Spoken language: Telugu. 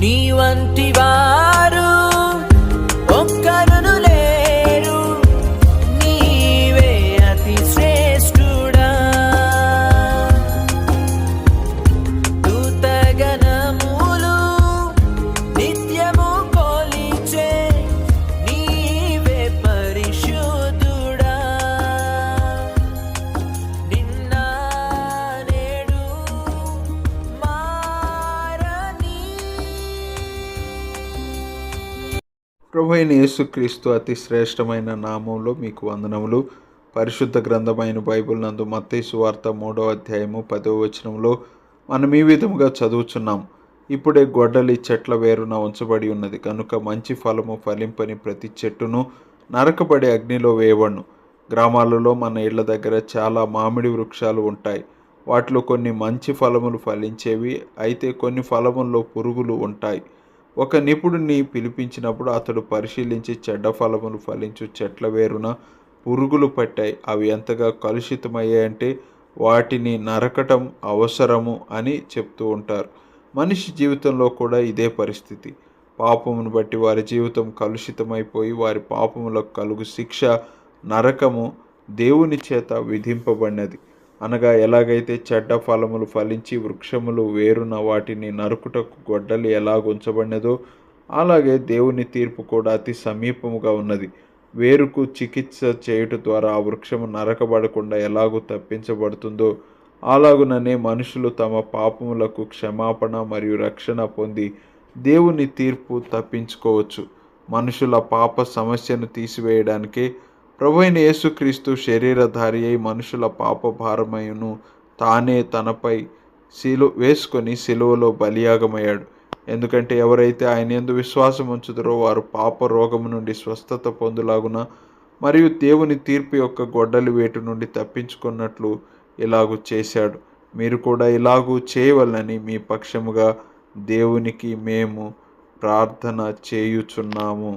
నీ వంటివా ప్రభు అయిన యేసుక్రీస్తు అతి శ్రేష్టమైన నామంలో మీకు వందనములు. పరిశుద్ధ గ్రంథమైన బైబిల్ నందు మత్తేసు వార్త మూడవ అధ్యాయము పదవ వచనంలో మనం ఈ విధముగా చదువుచున్నాం. ఇప్పుడే గొడ్డలి చెట్ల వేరున ఉంచబడి ఉన్నది. కనుక మంచి ఫలము ఫలింపని ప్రతి చెట్టును నరకబడి అగ్నిలో వేయబడును. గ్రామాలలో మన ఇళ్ళ దగ్గర చాలా మామిడి వృక్షాలు ఉంటాయి. వాటిలో కొన్ని మంచి ఫలములు ఫలించేవి అయితే కొన్ని ఫలముల్లో పురుగులు ఉంటాయి. ఒక నిపుణుడిని పిలిపించినప్పుడు అతడు పరిశీలించి చెడ్డ ఫలములు ఫలించు చెట్ల వేరున పురుగులు పట్టాయి. అవి ఎంతగా కలుషితమయ్యాయంటే వాటిని నరకటం అవసరము అని చెప్తూ ఉంటారు. మనిషి జీవితంలో కూడా ఇదే పరిస్థితి. పాపమును బట్టి వారి జీవితం కలుషితమైపోయి వారి పాపములకు కలుగు శిక్ష నరకము దేవుని చేత విధింపబడినది. అనగా ఎలాగైతే చెడ్డ ఫలములు ఫలించి వృక్షములు వేరున వాటిని నరుకుటకు గొడ్డలి ఎలాగుంచబడినదో అలాగే దేవుని తీర్పు కూడా అతి సమీపముగా ఉన్నది. వేరుకు చికిత్స చేయుట ద్వారా ఆ వృక్షము నరకబడకుండా ఎలాగూ తప్పించబడుతుందో అలాగుననే మనుషులు తమ పాపములకు క్షమాపణ మరియు రక్షణ పొంది దేవుని తీర్పు తప్పించుకోవచ్చు. మనుషుల పాప సమస్యను తీసివేయడానికే ప్రభు అయిన యేసుక్రీస్తు శరీరధారి అయి మనుషుల పాప భారమయును తానే తనపై శిలు వేసుకొని శిలువలో బలియాగమయ్యాడు. ఎందుకంటే ఎవరైతే ఆయన ఎందు విశ్వాసం ఉంచుతారో వారు పాప రోగము నుండి స్వస్థత పొందులాగున మరియు దేవుని తీర్పు యొక్క గొడ్డలి వేటు నుండి తప్పించుకున్నట్లు ఇలాగూ చేశాడు. మీరు కూడా ఇలాగూ చేయవలనని మీ పక్షముగా దేవునికి మేము ప్రార్థన చేయుచున్నాము.